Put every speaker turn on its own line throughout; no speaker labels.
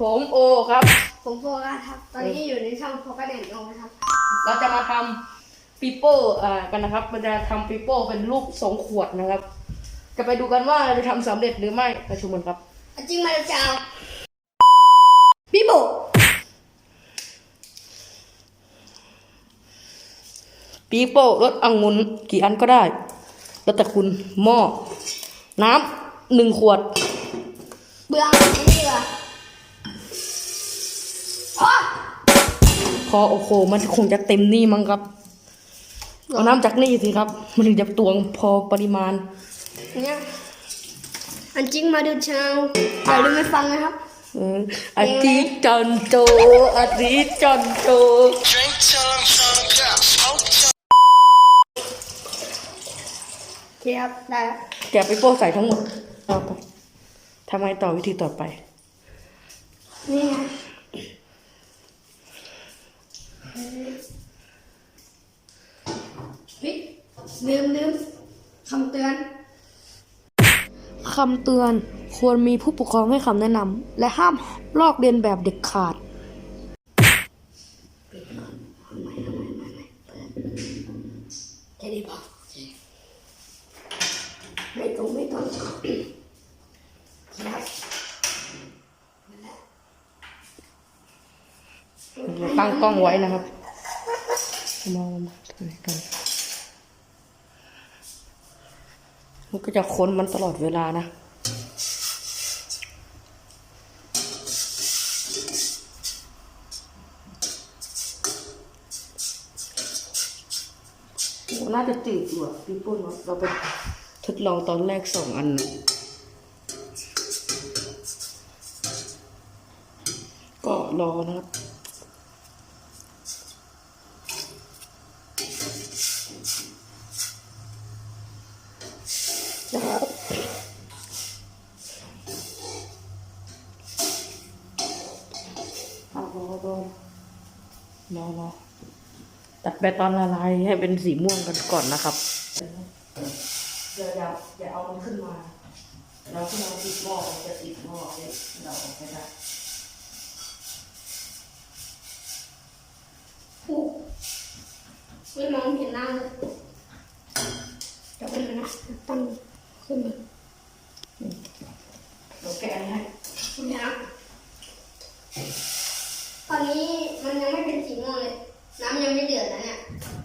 ผมโอครับ
ผมโฟกัสครับ ตอนนี้อยู่ในช่องโฟกัสเด่นองนะครับ
เราจะมาทำปีโป้อ่ากันนะครับ มันจะทำปีโป้เป็นรูปทรงขวดนะครับ จะไปดูกันว่าจะทำสำเร็จหรือไม่ไปชมกันครับ
จริงมาเจ้าพี่โบ
ปีโป้รสองุ่นกี่อันก็ได้ แล้วแต่คุณหม้อน้ำหนึ่งขวด
เบื่อไอ้นี่ว่ะ
พอโอ้โห มันคงจะเต็มนี่มั้งครับเอาน้ำจากนี่สิครับ มันถึงจะตวงพอปริมาณ
เนี่ยอันจริงมาดูเช้าอย่าลืมไปฟังนะครับ
เอออาทิตย์จันทร์โตอาทิตย์จันทร์โต
Drink till I'm drunk out, smoke till
โอเคครับได้แล้ว
แกะไปโป้ใส่ทั้งหมดเอาไปทำไงต่อวิธีต่อไป
นี่ไง เฮ้ยลืมลืมคำเตือน
คำเตือนควรมีผู้ปกครองให้คำแนะนำและห้ามลอกเลียนแบบเด็กขาด
แค่นี้พอไม่ต้องไม่ต้องครับ
ตั้งกล้องไว้นะครับมองมากันมันก็จะค้นมันตลอดเวลานะน่าจะจืดอยู่อะพี่ปุ้นเนอะเราไปทดลองตอนแรกสองอันนะก็รอนะครับ นะครับ เอารอรอรอรอตัดไปตอนละลายให้เป็นสีม่วงกันก่อนนะครับเดี๋ยวอย่าอย่าเอามันขึ้นมาเราขึ้นมาติดหม้อมันจะติดหม้อเนี่ยเราออกไม่ได้
อู้ไม่มองเห็นหน้าเลยจะเป็นนะตั้ง ขึ้นมา
เราแกะอันนี้ให้
คุณนะตอนนี้มันยังไม่เป็นสีม่วงเลย น้ำยังไม่เดือดนะเนี่ย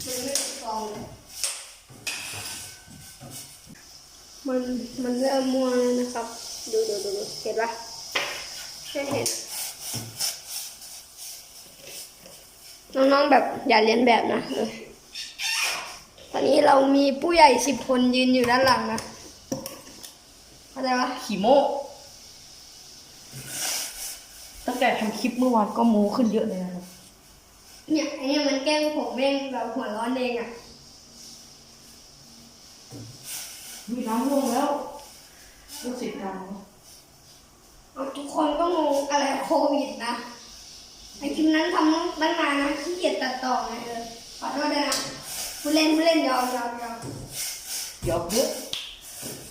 มันไม่เป็นฟองเลย มันมันเริ่มม่วงแล้วนะครับ ดูดูดูดูเห็นปะใช่เห็น น้องๆแบบอย่าเรียนแบบนะเออ นนี้เรามีผู้ใหญ่สิบคนยืนอยู่ด้านหลังนะเข้าใจปะ
ขี่โม่ตั้งแต่ทำคลิปเมื่อวานก็โม้ขึ้นเยอะเลยนะครับ
เนี่ยไอเนี่ยมันแกล้งผมแม่งแบบหัวร้อนเองอะ
มีน้ำลงแล้วรู้สึกดัง
เอาทุกคนก็งงอะไรโควิดนะไอคลิปนั้นทำตั้งนานนะขี้เกียจตัดต่อไงเออขอโทษด้วยนะ ผู้เล่นผู้เล่นยอมยอมยอม
หยอกเยอะ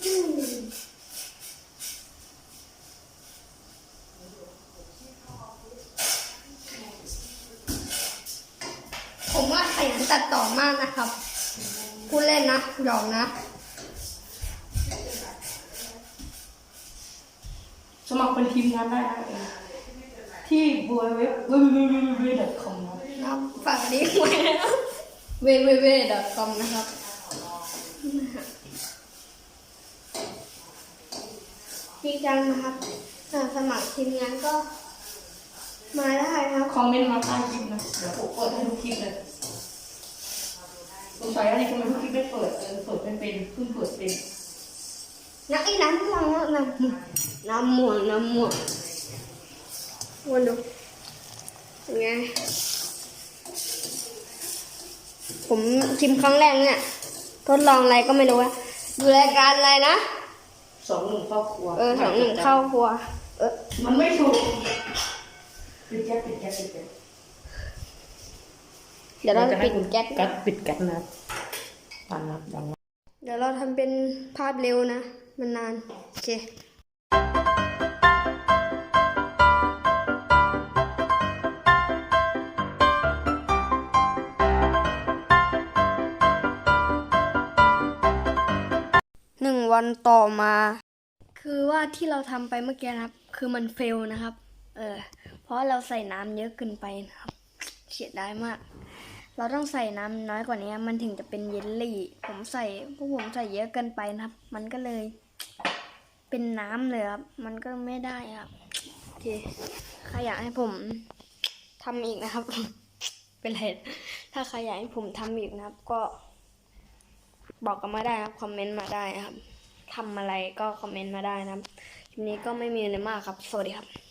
อืมผมว่าขยันตัดต่อมากนะครับ ผู้เล่นนะหยอกนะ
สมัครเป็นทีมงานได้นะที่ w w w w w c o m ครับ
ครับฝากนี้ไว้นะ w w w c o m นะครับพี่จังนะครับถ้าสมัครทีมงานก็มาได้นะครับ
คอมเมนต์มาใต้คลิปนะ เดี๋ยวผมเปิดให้ทุกคลิปเลยสงสัยอะไรทำไมทุกคลิปไม่เปิดเออเปิดไม่เป็นเพิ่งเปิดเป็น
นักไอ้น้ำม่วงนะน้ำม่วงน้ำม่วงน้ำม่วงวนดูเป็นไง ผมชิมครั้งแรกเนี่ยทดลองอะไรก็ไม่รู้อะดูรายการอะไรนะ
สองหนุ่มครอบครัว
เออสองหนึ่งเข้าครัว เออ
มันไม่ถูกปิดแก๊สปิดแก๊สปิดแก๊ส
เดี๋ยวเราจะปิดแก๊ส
กัดปิดแก๊สนะตันนะดังนะ
เดี๋ยวเราทำเป็นภาพเร็วนะ มันนาน โอเค วันต่อมา คือว่าที่เราทำไปเมื่อกี้นะครับ คือมันเฟลนะครับ เออ เพราะเราใส่น้ำเยอะเกินไปนะครับเสียดายมาก เราต้องใส่น้ำน้อยกว่านี้ มันถึงจะเป็นเยลลี่ ผมใส่พวกผมใส่เยอะเกินไปนะครับ มันก็เลย เป็นน้ำเลยครับ มันก็ไม่ได้ครับโอเคใครอยากให้ผมทำอีกนะครับ เป็นไรถ้าใครอยากให้ผมทำอีกนะครับ ก็บอกกันมาได้ครับ คอมเมนต์มาได้ครับ ทำอะไรก็คอมเมนต์มาได้นะครับคลิปนี้ก็ไม่มีอะไรมากครับ สวัสดีครับ